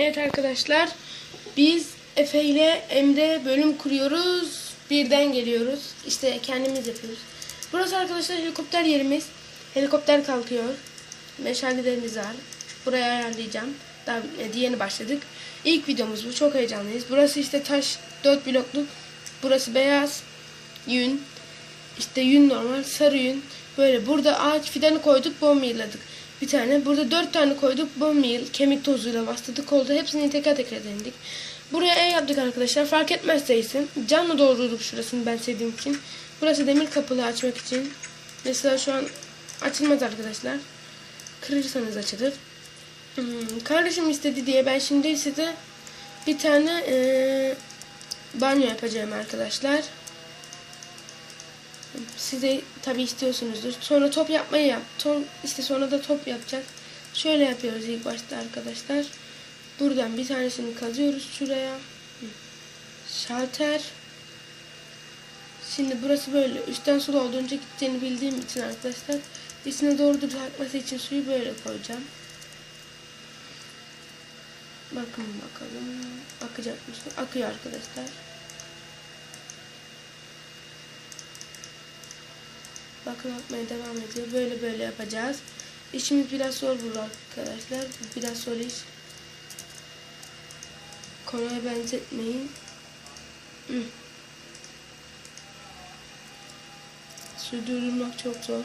Evet arkadaşlar biz Efe ile Emre bölüm kuruyoruz. Birden geliyoruz. İşte kendimiz yapıyoruz. Burası arkadaşlar helikopter yerimiz. Helikopter kalkıyor. Meşalelerimiz var. Buraya ayarlayacağım. Daha bitmedi. Yeni başladık. İlk videomuz bu. Çok heyecanlıyız. Burası işte taş 4 blokluk. Burası beyaz yün. İşte yün normal. Sarı yün. Böyle burada ağaç fidanı koyduk. Bomba yılladık. Bir tane. Burada dört tane koyduk. Bomba yıl. Kemik tozuyla bastırdık. Oldu. Hepsini teker teker denedik. Buraya ev yaptık arkadaşlar. Fark etmezse isim. Camla doldurduk şurasını ben sevdiğim için. Burası demir kapılı açmak için. Mesela şu an açılmaz arkadaşlar. Kırırsanız açılır. Hmm, kardeşim istedi diye ben şimdi size bir tane eee, banyo yapacağım arkadaşlar. Size tabi istiyorsunuzdur. Sonra top yapmayı yap. Ton, işte sonra da top yapacak. Şöyle yapıyoruz ilk başta arkadaşlar. Buradan bir tanesini kazıyoruz şuraya. Şalter. Şimdi burası böyle. Üstten su doldurunca gideceğini bildiğim için arkadaşlar. İçine doğru düz akması için suyu böyle koyacağım. Bakın bakalım. Akacak mı su? Akıyor arkadaşlar. Bakın akmaya devam ediyor. Böyle böyle yapacağız. İşimiz biraz zor bu arkadaşlar. Biraz zor iş. Konuya benzetmeyin. Hı. Durdurmak çok zor.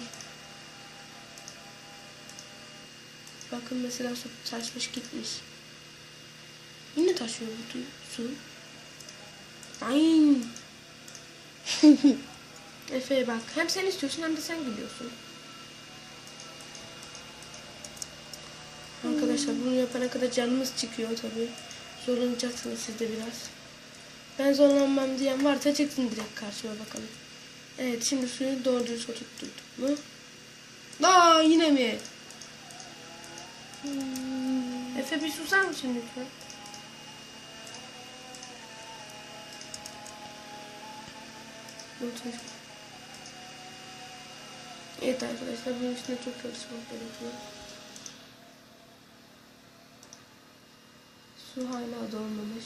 Bakın mesela su taşmış gitmiş. Yine taşıyor bu su. Ay. Efe'ye bak. Hem sen istiyorsun hem de sen gülüyorsun. Arkadaşlar bunu yapana kadar canımız çıkıyor tabi. Zorlanacaksınız siz de biraz. Ben zorlanmam diyen varsa çıksın direkt karşıma bakalım. Evet şimdi suyu doğru düz oturtturduk mu? Aa yine mi? Hmm. Efe bir susar mısın lütfen? Otur. Evet arkadaşlar bunun üstüne çok çalışmak gerekiyor. Su hala dolmamış.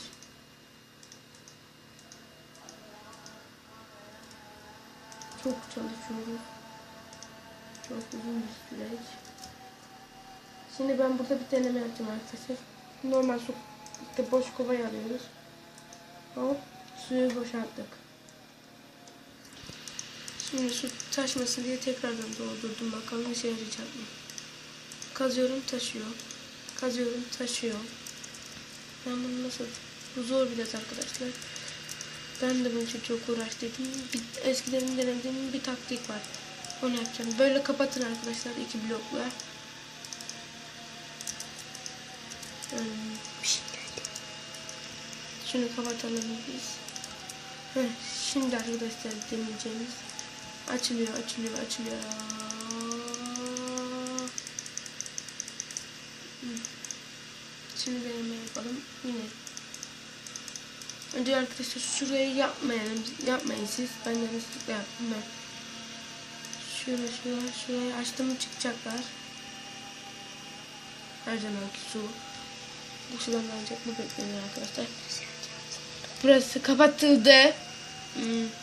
Çok çalışıyoruz. Çok uzun bir süreç. Şimdi ben burada bir deneme yapacağım arkadaşlar. Normal su işte boş kovayı alıyoruz. Hop suyu boşalttık. Şimdi su taşmasın diye tekrardan doldurdum bakalım işe yarayacak mı? Kazıyorum taşıyor. Kazıyorum taşıyor. Ben bunu nasıl... Bu zor biraz arkadaşlar. Ben de bunun için çok uğraştım. Bir, eskiden denediğim bir taktik var. Onu yapacağım. Böyle kapatın arkadaşlar iki blokla. Hmm, bir. Şunu kapatalım biz. Heh, şimdi arkadaşlar deneyeceğimiz açılıyor, açılıyor, açılıyor. Şimdi deneme yapalım. Yine. Önce arkadaşlar şurayı yapmayalım. Yapmayın siz. Ben yanlışlıkla yaptım ben. Şöyle şuraya, şurayı açtım çıkacaklar. Her zamanki su. Sudan ancak bu beklenir arkadaşlar. Burası kapatıldı. Hmm.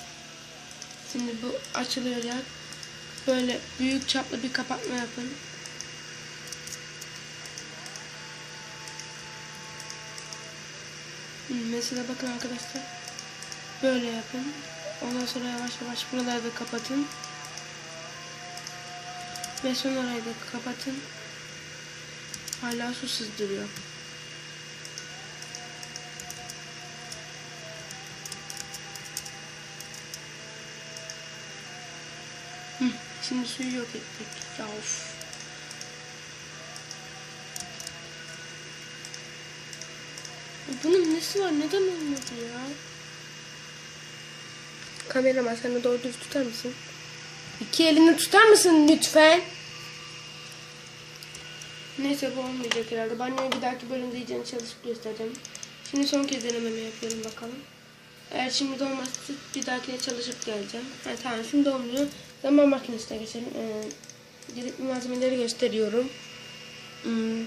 Şimdi bu açılıyor ya. Böyle büyük çaplı bir kapatma yapın. Hmm, Mesela bakın arkadaşlar. Böyle yapın. Ondan sonra yavaş yavaş buraları da kapatın. Ve son orayı da kapatın. Hala su sızdırıyor. Hı, Şimdi suyu yok ettik. Ya of. Bunun nesi var? Neden olmadı ya? Kameraman sen de doğru düz tutar mısın? İki elini tutar mısın lütfen? Neyse bu olmayacak herhalde. Banyoyu bir dahaki bölümde iyice çalışıp göstereceğim. Şimdi son kez denememi yapıyorum bakalım. Eğer şimdi dolmazsa bir dahakine çalışıp geleceğim. Ha, tamam şimdi olmuyor. Zaman makinesine geçelim. Ee, gerekli malzemeleri gösteriyorum. Hmm.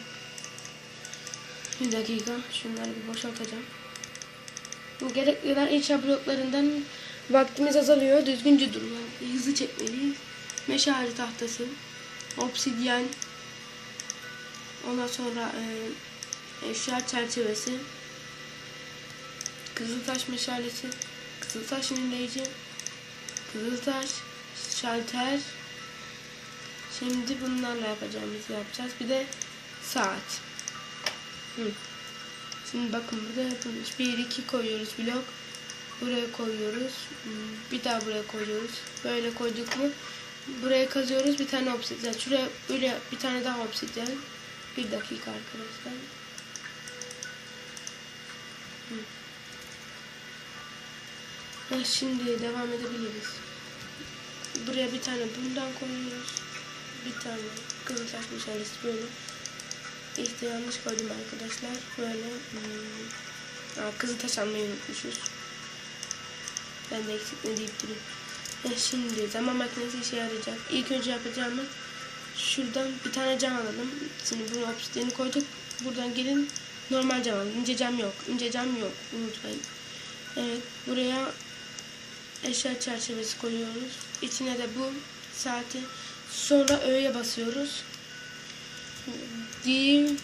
Bir dakika. Şunları bir boşaltacağım. Gerekli olan inşa bloklarından vaktimiz azalıyor. Düzgünce durma. Hızlı çekmeliyiz. Meşale tahtası. Obsidyen. Ondan sonra e, eşya çerçevesi. Kızıltaş meşalesi. Kızıltaş yenileyici. Kızıltaş. Şalter. Şimdi bunlarla yapacağımızı yapacağız. Bir de saat. Hı. Şimdi bakın burada yapılmış. 1 2 koyuyoruz blok. Buraya koyuyoruz. Bir daha buraya koyuyoruz. Böyle koyduk mu buraya kazıyoruz. Bir tane obsidyen. Şuraya böyle bir tane daha obsidyen. Bir dakika arkadaşlar. Hı. Şimdi devam edebiliriz. Buraya bir tane bundan koyuyoruz. Bir tane kızıltaş meşalesi böyle. İşte yanlış koydum arkadaşlar. Böyle hmm, aa, kızıltaş almayı unutmuşuz. Ben de eksik ne deyip durayım. E şimdi zaman makinesi işe yarayacak. İlk önce yapacağımız şuradan bir tane cam alalım. Şimdi bunu obsidiyeni koyduk. Buradan gelin normal cam alalım. İnce cam yok. İnce cam yok. Unutmayın. Evet buraya eşya çerçevesi koyuyoruz. İçine de bu saati sonra öğeye basıyoruz. Diyeyim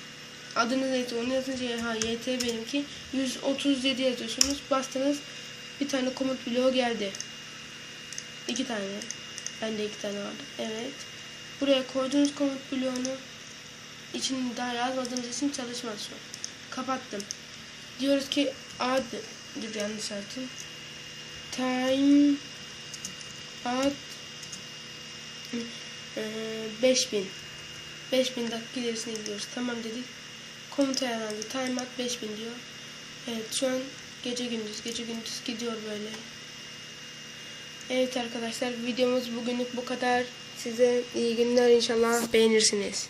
adınız neyse onu yazınca ha YT benimki 137 yazıyorsunuz. Bastınız bir tane komut bloğu geldi. İki tane. Bende iki tane vardı. Evet. Buraya koyduğunuz komut bloğunu için daha yazmadığımız için çalışmaz şu. Kapattım. Diyoruz ki ad dur yanlış açtım. Time ad e, 5000 5000 dakika ilerisine gidiyoruz. Tamam dedik. Komuta yarandı. Time at 5000 diyor. Evet şu an gece gündüz gece gündüz gidiyor böyle. Evet arkadaşlar videomuz bugünlük bu kadar. Size iyi günler inşallah beğenirsiniz.